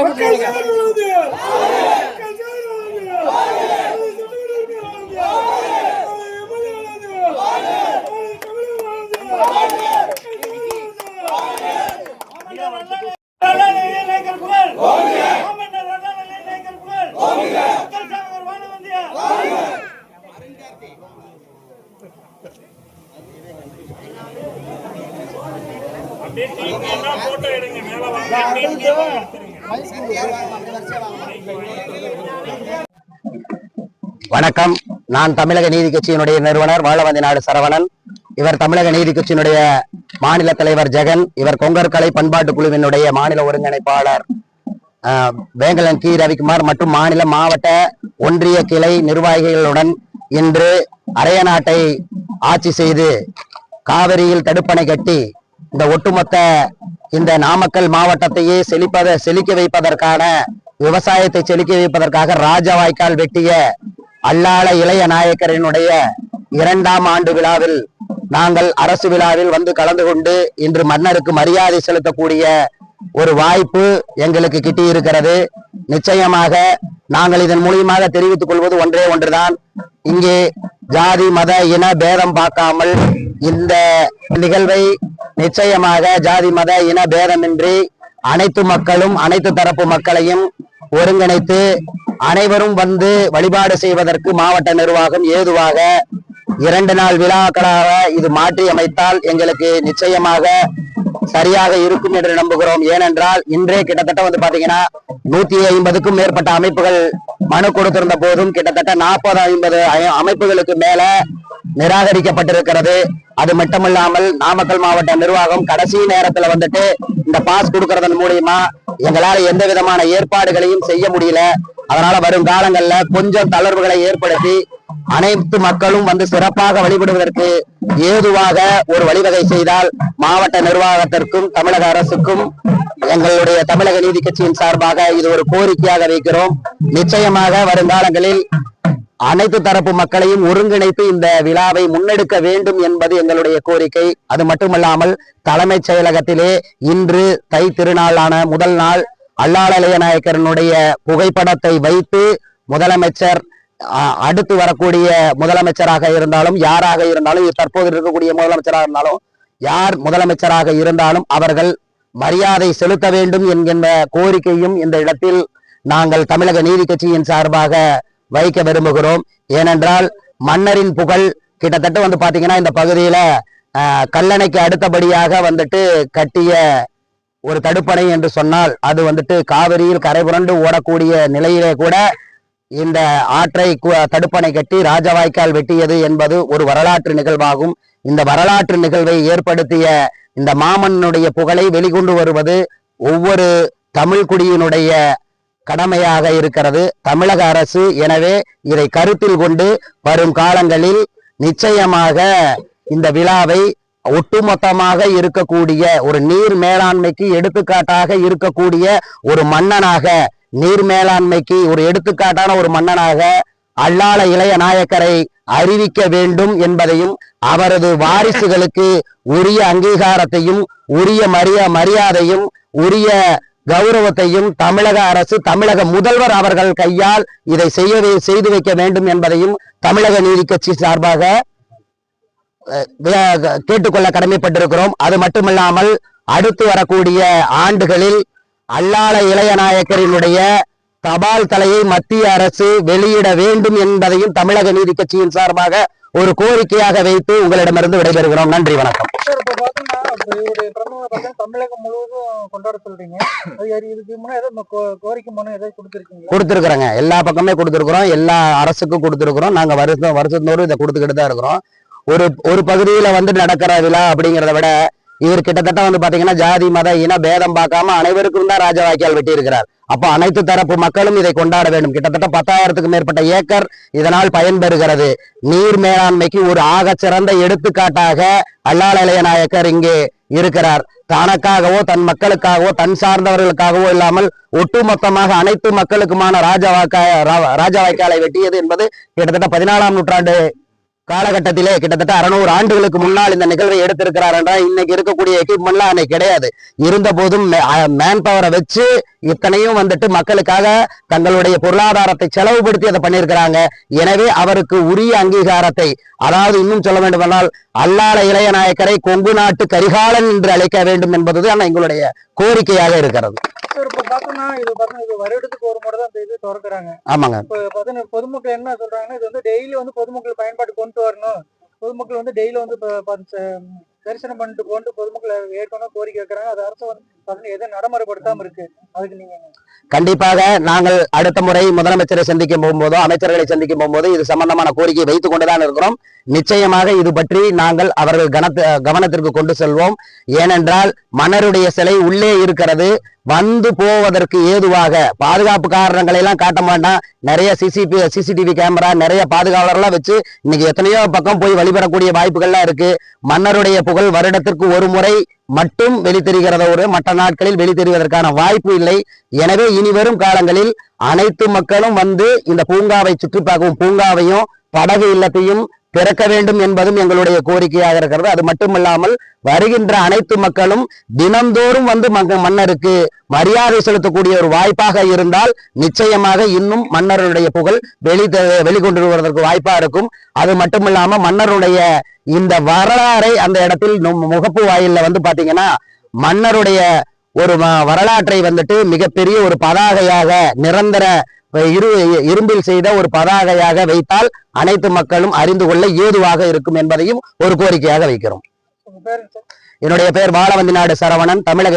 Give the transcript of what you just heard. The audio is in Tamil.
போட்டோ எடுங்க வணக்கம். நான் தமிழக நீதி கட்சியினுடைய நிறுவனர் வாழவந்தி நாடு சரவணன். இவர் தமிழக நீதி கட்சியினுடைய மாநில தலைவர் ஜெகன். இவர் கொங்கர் கலை பண்பாட்டு குழுவினுடைய மாநில ஒருங்கிணைப்பாளர் ஆஹ், வேங்கலன் கி. ரவிக்குமார் மற்றும் மாநில மாவட்ட ஒன்றிய கிளை நிர்வாகிகளுடன் இன்று அரையநாட்டை ஆட்சி செய்து காவிரியில் தடுப்பணை கட்டி இந்த ஒட்டுமொத்த இந்த நாமக்கல் மாவட்டத்தையே செழிப்பத செழிக்க வைப்பதற்கான விவசாயத்தை செழிக்க வைப்பதற்காக ராஜவாய்க்கால் வெட்டிய அல்லாள இளைய நாயக்கரினுடைய இரண்டாம் ஆண்டு விழாவில் நாங்கள் அரசு விழாவில் வந்து கலந்து கொண்டு இன்று மன்னருக்கு மரியாதை செலுத்தக்கூடிய ஒரு வாய்ப்பு எங்களுக்கு கிட்டியிருக்கிறது. நிச்சயமாக நாங்கள் இதன் மூலியமாக தெரிவித்துக் கொள்வது ஒன்றே ஒன்றுதான். இங்கே ஜாதி மத இன பேதம் பார்க்காமல் இந்த நிகழ்வை நிச்சயமாக ஜாதி மத இன பேதமின்றி அனைத்து மக்களும் அனைத்து தரப்பு மக்களையும் ஒருங்கிணைத்து அனைவரும் வந்து வழிபாடு செய்வதற்கு மாவட்ட நிர்வாகம் ஏதுவாக இரண்டு நாள் விழாக்களாக இது மாற்றி அமைத்தால் எங்களுக்கு நிச்சயமாக சரியாக இருக்கும் என்று நம்புகிறோம். ஏனென்றால் இன்றே கிட்டத்தட்ட வந்து பாத்தீங்கன்னா நூத்தி ஐம்பதுக்கும் மேற்பட்ட அமைப்புகள் மனு கொடுத்திருந்த போதும் கிட்டத்தட்ட நாற்பது ஐம்பது அமைப்புகளுக்கு மேல நிராகரிக்கப்பட்டிருக்கிறது. அது மட்டுமில்லாமல் நாமக்கல் மாவட்ட நிர்வாகம் கடைசி நேரத்துல வந்துட்டு இந்த பாஸ் கொடுக்கறதன் மூலியமா எங்களால எந்த விதமான ஏற்பாடுகளையும் செய்ய முடியல. அதனால வரும் காலங்கள்ல கொஞ்சம் தளர்வுகளை ஏற்படுத்தி அனைத்து மக்களும் வந்து சிறப்பாக வழிபடுவதற்கு ஏதுவாக ஒரு வழிவகை செய்தால் மாவட்ட நிர்வாகத்திற்கும் தமிழக அரசுக்கும் எங்களுடைய தமிழக நீதி கட்சியின் சார்பாக இது ஒரு கோரிக்கையாக வைக்கிறோம். நிச்சயமாக வருங்காலங்களில் அனைத்து தரப்பு மக்களையும் ஒருங்கிணைத்து இந்த விழாவை முன்னெடுக்க வேண்டும் என்பது எங்களுடைய கோரிக்கை. அது மட்டுமல்லாமல் தலைமைச் செயலகத்திலே இன்று தை திருநாளான முதல் நாள் அல்லாளலைய நாயக்கரனுடைய புகைப்படத்தை வைத்து முதலமைச்சர் அடுத்து வரக்கூடிய முதலமைச்சராக இருந்தாலும் யாராக இருந்தாலும் தற்போது இருக்கக்கூடிய முதலமைச்சராக இருந்தாலும் யார் முதலமைச்சராக இருந்தாலும் அவர்கள் மரியாதை செலுத்த வேண்டும் என்கின்ற கோரிக்கையும் இந்த இடத்தில் நாங்கள் தமிழக நீதி கட்சியின் சார்பாக வைக்க விரும்புகிறோம். ஏனென்றால் மன்னரின் புகழ் கிட்டத்தட்ட வந்து பாத்தீங்கன்னா இந்த பகுதியில கல்லணைக்கு அடுத்தபடியாக வந்துட்டு கட்டிய ஒரு தடுப்பணை என்று சொன்னால் அது வந்துட்டு காவிரியில் கரை புரண்டு ஓடக்கூடிய நிலையிலே கூட இந்த ஆற்றை கு- தடுப்பணை கட்டி ராஜவாய்க்கால் வெட்டியது என்பது ஒரு வரலாற்று நிகழ்வாகும். இந்த வரலாற்று நிகழ்வை ஏற்படுத்திய இந்த மாமன்னுடைய புகழை வெளிக்கொண்டு வருவது ஒவ்வொரு தமிழ் குடியினுடைய கடமையாக இருக்கிறது. தமிழக அரசு எனவே இதை கருத்தில் கொண்டு வரும் காலங்களில் நிச்சயமாக இந்த விழாவை ஒட்டுமொத்தமாக இருக்கக்கூடிய ஒரு நீர் மேலாண்மைக்கு எடுத்துக்காட்டாக இருக்கக்கூடிய ஒரு மன்னனாக நீர் மேலாண்மைக்கு ஒரு எடுத்துக்காட்டான ஒரு மன்னனாக அல்லாள இளைய நாயக்கரை அறிவிக்க வேண்டும் என்பதையும் அவரது வாரிசுகளுக்கு உரிய அங்கீகாரத்தையும் உரிய மரியா மரியாதையும் உரிய கௌரவத்தையும் தமிழக அரசு தமிழக முதல்வர் அவர்கள் கையால் இதை செய்ய செய்து வைக்க வேண்டும் என்பதையும் தமிழக நீதி கட்சி சார்பாக கேட்டுக்கொள்ள கடமைப்பட்டிருக்கிறோம். அது மட்டுமில்லாமல் அடுத்து வரக்கூடிய ஆண்டுகளில் அல்லாள இளைய நாயக்கரினுடைய தபால் தலையை மத்திய அரசு வெளியிட வேண்டும் என்பதையும் தமிழக நீதி கட்சியின் சார்பாக ஒரு கோரிக்கையாக வைத்து உங்களிடமிருந்து விடைபெறுகிறோம். நன்றி வணக்கம். தமிழகம் முழுவதும் கோ- கோரிக்கை கொடுத்துருக்குறோங்க. எல்லா பக்கமே கொடுத்துருக்குறோம். எல்லா அரசுக்கும் கொடுத்துருக்குறோம். நாங்க வருஷம் வருஷத்தோடு இதை கொடுத்துக்கிட்டு தான் இருக்கிறோம். ஒரு ஒரு பகுதியில வந்து நடக்கிற விழா அப்படிங்கிறத விட இவர் கிட்டத்தட்ட வந்து பாத்தீங்கன்னா ஜாதி மத இன பேதம் பார்க்காம அனைவருக்கும் தான் ராஜவாக்கியால் வெட்டி இருக்கிறார் அப்போ அனைத்து தரப்பு மக்களும் இதை கொண்டாட வேண்டும். கிட்டத்தட்ட பத்தாயிரத்துக்கு மேற்பட்ட ஏக்கர் இதனால் பயன்பெறுகிறது. நீர் மேலாண்மைக்கு ஒரு ஆகச்சிறந்த எடுத்துக்காட்டாக அல்லாலய நாயக்கர் இங்கே இருக்கிறார். தனக்காகவோ தன் மக்களுக்காகவோ தன் சார்ந்தவர்களுக்காகவோ இல்லாமல் ஒட்டுமொத்தமாக அனைத்து மக்களுக்குமான ராஜவாக்கா ராஜ ராஜவாய்க்காலை வெட்டியது என்பது கிட்டத்தட்ட பதினாலாம் நூற்றாண்டு காலகட்டத்திலே கிட்டத்தட்ட அறுநூறு ஆண்டுகளுக்கு முன்னால் இந்த நிகழ்வை எடுத்திருக்கிறார் என்றால் இன்னைக்கு இருக்கக்கூடிய எக்யூப்மெண்ட்லாம் அன்னைக்கு கிடையாது. இருந்த போதும் மேன் பவரை வச்சு இத்தனையும் வந்துட்டு மக்களுக்காக தங்களுடைய பொருளாதாரத்தை செலவுபடுத்தி அதை பண்ணியிருக்கிறாங்க. எனவே அவருக்கு உரிய அங்கீகாரத்தை அதாவது இன்னும் சொல்ல வேண்டுமானால் அல்லாத இளைய நாயக்கரை கொங்கு நாட்டு கரிகாலன் என்று அழைக்க வேண்டும் என்பதுதான் எங்களுடைய கோரிக்கையாக இருக்கிறது. சார் இப்ப பார்த்தோம்னா இது பார்த்தோம்னா இது வருடத்துக்கு ஒரு முறை தான் இந்த இது திறக்கிறாங்க. ஆமாங்க. பொதுமக்கள் என்ன சொல்றாங்கன்னா இது வந்து டெய்லி வந்து பொதுமக்கள் பயன்பாடு கொண்டு வரணும். பொதுமக்கள் வந்து டெய்லி வந்து தரிசனம் பண்ணிட்டு போட்டு பொதுமக்களை ஏற்கனவே கோரிக்கை வைக்கிறாங்க. அது அரசு வந்து பார்த்தீங்கன்னா எதுவும் நடைமுறைப்படுத்தாம இருக்கு? அதுக்கு நீங்க கண்டிப்பாக நாங்கள் அடுத்த முறை முதலமைச்சரை சந்திக்க போகும்போதோ அமைச்சர்களை சந்திக்க போகும்போது இது சம்பந்தமான கோரிக்கை வைத்துக் கொண்டுதான் இருக்கிறோம். நிச்சயமாக இது பற்றி நாங்கள் அவர்கள் கனத்து கவனத்திற்கு கொண்டு செல்வோம். ஏனென்றால் மன்னருடைய சிலை உள்ளே இருக்கிறது. வந்து போவதற்கு ஏதுவாக பாதுகாப்பு காரணங்களை எல்லாம் காட்ட மாட்டான். நிறைய சிசிபி சிசிடிவி கேமரா நிறைய பாதுகாவலர்லாம் வச்சு இன்னைக்கு எத்தனையோ பக்கம் போய் வழிபடக்கூடிய வாய்ப்புகள்லாம் இருக்கு. மன்னருடைய புகழ் வருடத்திற்கு ஒரு முறை மட்டும் வெளித்தெரிகிறத ஒரு மற்ற நாட்களில் வெளித்தெரிவதற்கான வாய்ப்பு இல்லை. எனவே இனி வரும் காலங்களில் அனைத்து மக்களும் வந்து இந்த பூங்காவை சுற்றி பார்க்கவும் பூங்காவையும் படகு இல்லத்தையும் திறக்க வேண்டும் என்பதும் எங்களுடைய கோரிக்கையாக இருக்கிறது. அது மட்டுமல்லாமல் வருகின்ற அனைத்து மக்களும் தினந்தோறும் வந்து மங்க- மன்னருக்கு மரியாதை செலுத்தக்கூடிய ஒரு வாய்ப்பாக இருந்தால் நிச்சயமாக இன்னும் மன்னருடைய புகழ் வெளி வெளிக்கொண்டு வருவதற்கு வாய்ப்பா இருக்கும். அது மட்டுமில்லாம மன்னருடைய இந்த வரலாறை அந்த இடத்தில் நும் முகப்பு வாயில வந்து பாத்தீங்கன்னா மன்னருடைய ஒரு வரலாற்றை வந்துட்டு மிகப்பெரிய ஒரு பதாகையாக நிரந்தர இரு இரும்பில் செய்த ஒரு பதாகையாக வைத்தால் அனைத்து மக்களும் அறிந்து கொள்ள ஏதுவாக இருக்கும் என்பதையும் ஒரு கோரிக்கையாக வைக்கிறோம். என்னுடைய பெயர் பாலவந்தி நாடு சரவணன். தமிழக